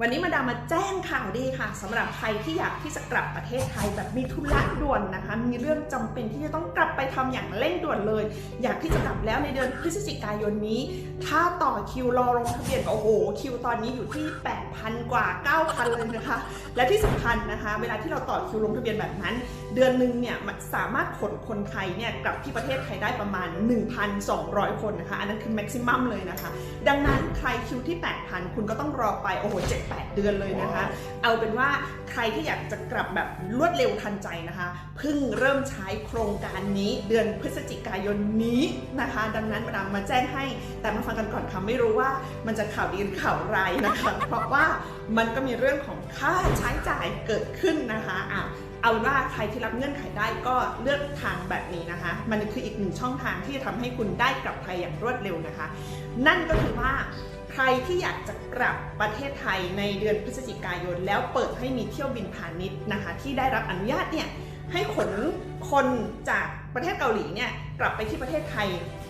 วันนี้มาดามมาแจ้งข่าวดีค่ะสำหรับใครที่อยากที่จะกลับประเทศไทยแบบมีธุระด่วนนะคะ มีเรื่องจำเป็นที่จะต้องกลับไปทำอย่างเร่งด่วนเลย อยากที่จะกลับแล้วในเดือนพฤศจิกายนนี้ ถ้าต่อคิวรอลงทะเบียนก็โอ้โห คิวตอนนี้อยู่ที่ 8,000 กว่า 9,000 เลยนะคะ และที่สำคัญนะคะ เวลาที่เราต่อคิวลงทะเบียนแบบนั้น เดือนหนึ่งเนี่ยสามารถขนคนไทยเนี่ยกลับที่ประเทศไทยได้ประมาณ 1,200 คนนะคะ อันนั้นคือแม็กซิมัมเลยนะคะ ดังนั้นใครคิวที่ 8,000 คุณก็ต้องรอไปโอ้โห7-8เดือนเลยนะคะ เอาเป็นว่าใครที่อยากจะกลับแบบรวดเร็วทันใจนะคะเพิ่งเริ่มใช้โครงการนี้เดือนพฤศจิกายนนี้นะคะ ดังนั้นมาดามมาแจ้งให้ แต่มาฟังกันก่อนค่ะไม่รู้ว่ามันจะข่าวดีหรือข่าวร้ายนะคะ เพราะว่ามันก็มีเรื่องของค่าใช้จ่ายเกิดขึ้นนะคะอะเอาเป็นว่าใครที่รับเงื่อนไขได้ก็เลือกทางแบบนี้นะคะ มันคืออีกหนึ่งช่องทางที่จะทำให้คุณได้กลับไทยอย่างรวดเร็วนะคะ นั่นก็คือว่า ใครที่อยากจะกลับประเทศไทยในเดือนพฤศจิกายน แล้วเปิดให้มีเที่ยวบินพาณิชย์นะคะ ที่ได้รับอนุญาตเนี่ยให้ขนคนจากประเทศเกาหลีเนี่ยกลับไปที่ประเทศไทย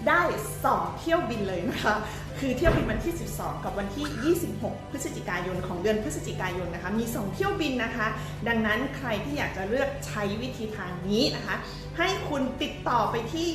ได้ 2 เที่ยวบินเลยนะคะคือเที่ยวบินวันที่ 12 กับวันที่ 26 พฤศจิกายนของเดือนพฤศจิกายนนะคะ มี 2 เที่ยวบินนะคะ ดังนั้นใครที่อยากจะเลือกใช้วิธีทางนี้นะคะ ให้คุณติดต่อไปที่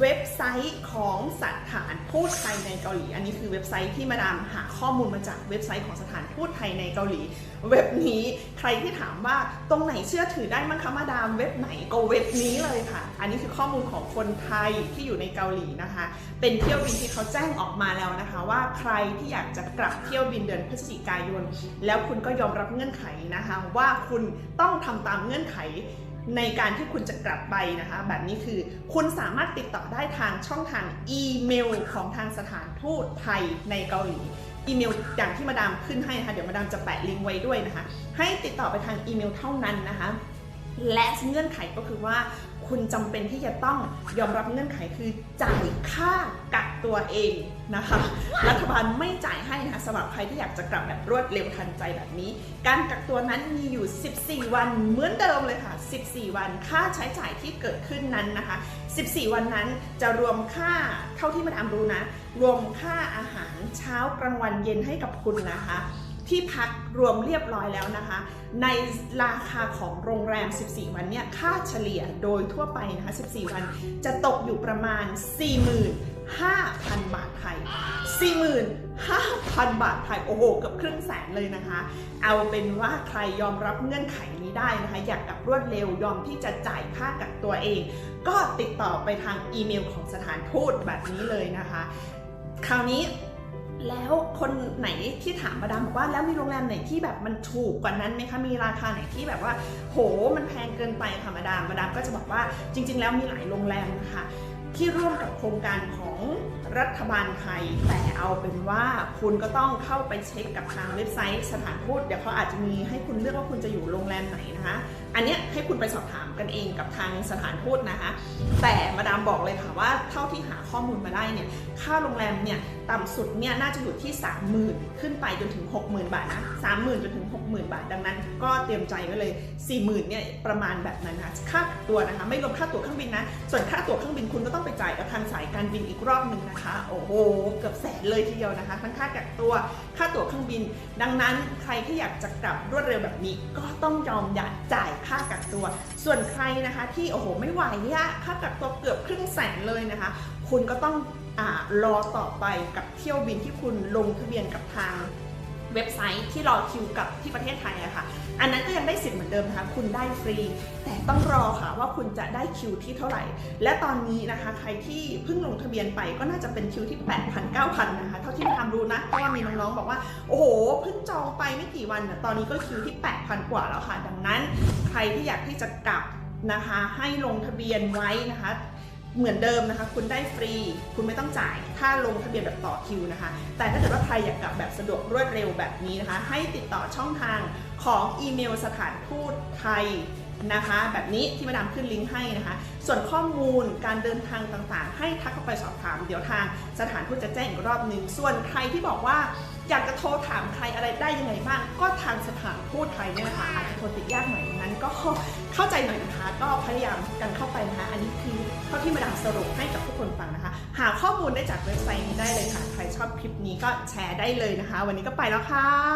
เว็บไซต์ของสถานทูตไทยในเกาหลี อันนี้คือเว็บไซต์ที่มาดามหาข้อมูลมาจากเว็บไซต์ของสถานทูตไทยในเกาหลี เว็บนี้ใครที่ถามว่าตรงไหนเชื่อถือได้มั้งคะมาดามเว็บไหนก็เว็บนี้เลยค่ะ อันนี้คือข้อมูลของคนไทยที่อยู่ในเกาหลีนะคะ เป็นเที่ยวบินที่เขาแจ้งออกมาแล้วนะคะ ว่าใครที่อยากจะกลับเที่ยวบินเดือนพฤศจิกายน แล้วคุณก็ยอมรับเงื่อนไขนะคะ ว่าคุณต้องทำตามเงื่อนไข ในการที่คุณจะกลับไปนะคะ แบบนี้คือคุณสามารถติดต่อได้ทางช่องทางอีเมลของทางสถานทูตไทยในเกาหลีอีเมลอย่างที่มาดามขึ้นให้นะคะเดี๋ยวมาดามจะแปะลิงก์ไว้ด้วยนะคะ ให้ติดต่อไปทางอีเมลเท่านั้นนะคะ และเงื่อนไขก็คือว่า คุณจำเป็นที่จะต้องยอมรับเงื่อนไขคือจ่ายค่ากัก ตัวเองนะคะ รัฐบาลไม่จ่ายให้นะคะสำหรับใครที่อยากจะกลับแบบรวดเร็วทันใจแบบนี้ การกักตัวนั้นมีอยู่ 14 วันเหมือนเดิมเลยค่ะ 14 วันค่าใช้จ่ายที่เกิดขึ้นนั้นนะคะ 14 วันนั้นจะรวมค่าเท่าที่มาดามรู้นะ รวมค่าอาหารเช้ากลางวันเย็นให้กับคุณนะคะที่พักรวมเรียบร้อยแล้วนะคะ ในราคาของโรงแรม 14 วันเนี่ยค่าเฉลี่ยโดยทั่วไปนะคะ 14 วันจะตกอยู่ประมาณ 5,000 บาทไทย 45,000 บาทไทย โอ้โหกือบครึ่งแสนเลยนะคะ เอาเป็นว่าใครยอมรับเงื่อนไขนี้ได้นะคะ อยากกับรวดเร็วยอมที่จะจ่ายค่ากักตัวเอง ก็ติดต่อไปทางอีเมลของสถานทูตแบบนี้เลยนะคะ คราวนี้แล้วคนไหนที่ถามมาดามบอกว่าแล้วมีโรงแรมไหนที่แบบมันถูกกว่านั้นไหมคะมีราคาไหนที่แบบว่า โหมันแพงเกินไปค่ะมาดามมาดามก็จะบอกว่าจริง ๆ แล้วมีหลายโรงแรมนะคะ ที่ร่วมกับโครงการของรัฐบาลไทย แต่เอาเป็นว่าคุณก็ต้องเข้าไปเช็คกับทางเว็บไซต์สถานทูตเดี๋ยวเขาอาจจะมีให้คุณเลือกว่าคุณจะอยู่โรงแรมไหนนะคะ อันนี้ให้คุณไปสอบถามกันเองกับทางสถานทูตนะคะ แต่มาดามบอกเลยค่ะว่าเท่าที่หาข้อมูลมาได้เนี่ยค่าโรงแรมเนี่ยต่ำสุดเนี่ยน่าจะอยู่ที่ 30,000 ขึ้นไปจนถึง 60,000 บาทนะ30,000จนถึง 60,000 บาท ดังนั้น ก็เตรียมใจไว้เลย 40,000เนี่ยประมาณแบบนั้นนะค่าตัวนะคะไม่รวมค่าตั๋วเครื่องบินนะส่วนค่าตั๋วเครื่องบินคุณก็ต้องไปจ่ายกับทางสายการบินอีกรอบหนึ่งนะคะ โอ้โห เกือบแสนเลยทีเดียวนะคะ ทั้งค่ากักตัว ค่าตั๋วเครื่องบิน ดังนั้นใครที่อยากจะกลับรวดเร็วแบบนี้ ก็ต้องยอมอยากจ่ายค่ากักตัว ส่วนใครนะคะที่โอ้โหไม่ไหวอะค่ากักตัวเกือบครึ่งแสนเลยนะคะ คุณก็ต้องอรอต่อไปกับเที่ยวบินที่คุณลงทะเบียนกับทาง เว็บไซต์ที่รอคิวกับที่ประเทศไทยอะค่ะ อันนั้นก็ยังได้สิทธิ์เหมือนเดิมนะคะคุณได้ฟรี แต่ต้องรอค่ะว่าคุณจะได้คิวที่เท่าไหร่ และตอนนี้นะคะใครที่เพิ่งลงทะเบียนไปก็น่าจะเป็นคิวที่ 8,000 9,000นะคะเท่าที่ทำรู้นะเพราะว่ามีน้องๆบอกว่าโอ้โหเพิ่งจองไปไม่กี่วันนะตอนนี้ก็คิวที่ 8,000 กว่าแล้วค่ะ ดังนั้น ใครที่อยากที่จะกลับนะคะให้ลงทะเบียนไว้นะคะ เหมือนเดิมนะคะ คุณได้ฟรี คุณไม่ต้องจ่าย ถ้าลงทะเบียนแบบต่อคิวนะคะ แต่ถ้าเกิดว่าใครอยากกลับแบบสะดวกรวดเร็วแบบนี้นะคะ ให้ติดต่อช่องทางของอีเมลสถานทูตไทย นะคะ แบบนี้ที่มาดามขึ้นลิงก์ให้นะคะ ส่วนข้อมูลการเดินทางต่างๆ ให้ทักเข้าไปสอบถาม เดี๋ยวทางสถานทูตจะแจ้งอีกรอบหนึ่งส่วนใครที่บอกว่าอยากจะโทรถามใครอะไรได้ยังไงบ้าง ก็ทางสถานทูตไทยเนี่ยนะคะอาจจะโทรติดยากหน่อยนั้น ก็เข้าใจหน่อยนะคะก็พยายามกันเข้าไปนะคะ อันนี้คือเท่าที่มาดามสรุปให้กับทุกคนฟังนะคะ หาข้อมูลได้จากเว็บไซต์นี้ได้เลยค่ะ ใครชอบคลิปนี้ก็แชร์ได้เลยนะคะ วันนี้ก็ไปแล้วค่ะ